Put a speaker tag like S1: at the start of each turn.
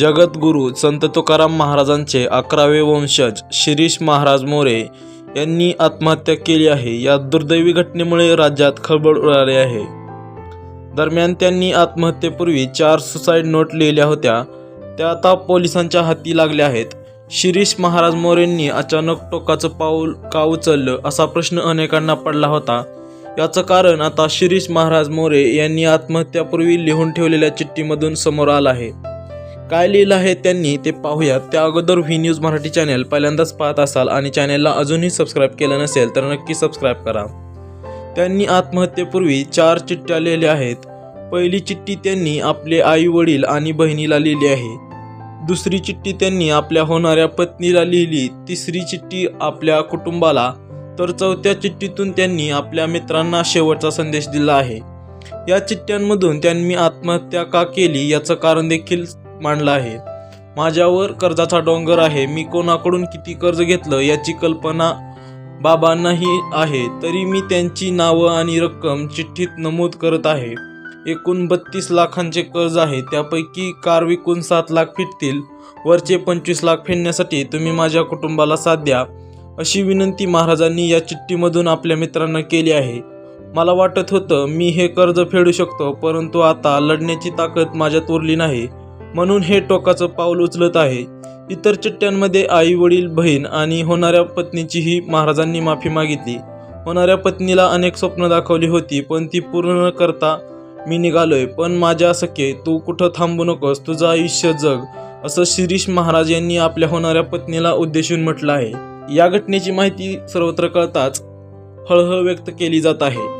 S1: जगद्गुरू संत तुकाराम महाराजांचे अकरावे वंशज शिरीष महाराज मोरे यांनी आत्महत्या केली आहे. या दुर्दैवी घटनेमुळे राज्यात खळबळ उडाली आहे. दरम्यान त्यांनी आत्महत्येपूर्वी चार सुसाईड नोट लिहिल्या होत्या. त्या आता पोलिसांच्या हाती लागल्या आहेत. शिरीष महाराज मोरेंनी अचानक टोकाचं पाऊल का उचललं असा प्रश्न अनेकांना पडला होता. याचं कारण आता शिरीष महाराज मोरे यांनी आत्महत्यापूर्वी लिहून ठेवलेल्या चिठ्ठीमधून समोर आलं आहे. काय लिहिलं आहे त्यांनी ते पाहूयात. त्या अगोदर व्ही न्यूज मराठी चॅनेल पहिल्यांदाच पाहत असाल आणि चॅनेलला अजूनही सबस्क्राईब केलं नसेल तर नक्की सबस्क्राईब करा. त्यांनी आत्महत्येपूर्वी चार चिठ्ठ्या लिहिल्या आहेत. पहिली चिठ्ठी त्यांनी आपले आई वडील आणि बहिणीला लिहिली आहे. दुसरी चिठ्ठी त्यांनी आपल्या होणाऱ्या पत्नीला लिहिली. तिसरी चिठ्ठी आपल्या कुटुंबाला. तर चौथ्या चिठ्ठीतून त्यांनी आपल्या मित्रांना शेवटचा संदेश दिला आहे. या चिठ्ठ्यांमधून त्यांनी आत्महत्या का केली याचं कारण देखील मांडला आहे. माझ्यावर कर्जाचा डोंगर आहे. मी कोणाकडून किती कर्ज घेतलं याची कल्पना बाबांनाही आहे. तरी मी त्यांची नावं आणि रक्कम चिठ्ठीत नमूद करत आहे. एकूण बत्तीस लाखांचे कर्ज आहे. त्यापैकी कार विकून सात लाख फिटतील. वरचे पंचवीस लाख फेडण्यासाठी तुम्ही माझ्या कुटुंबाला साथ द्या. अशी विनंती महाराजांनी या चिठ्ठीमधून आपल्या मित्रांना केली आहे. मला वाटत होतं मी हे कर्ज फेडू शकतो परंतु आता लढण्याची ताकद माझ्यात उरली नाही. म्हणून हे टोकाचं पाऊल उचलत आहे. इतर चिठ्ठ्यांमध्ये आई वडील बहीण आणि होणाऱ्या पत्नीचीही महाराजांनी माफी मागितली. होणाऱ्या पत्नीला अनेक स्वप्न दाखवली होती पण ती पूर्ण न करता मी निघालोय. पण माझ्या सखे तू कुठं थांबू नकोस तुझं आयुष्य जग असं शिरीष महाराज यांनी आपल्या होणाऱ्या पत्नीला उद्देशून म्हटलं आहे. या घटनेची माहिती सर्वत्र कळताच हळहळ व्यक्त केली जात आहे.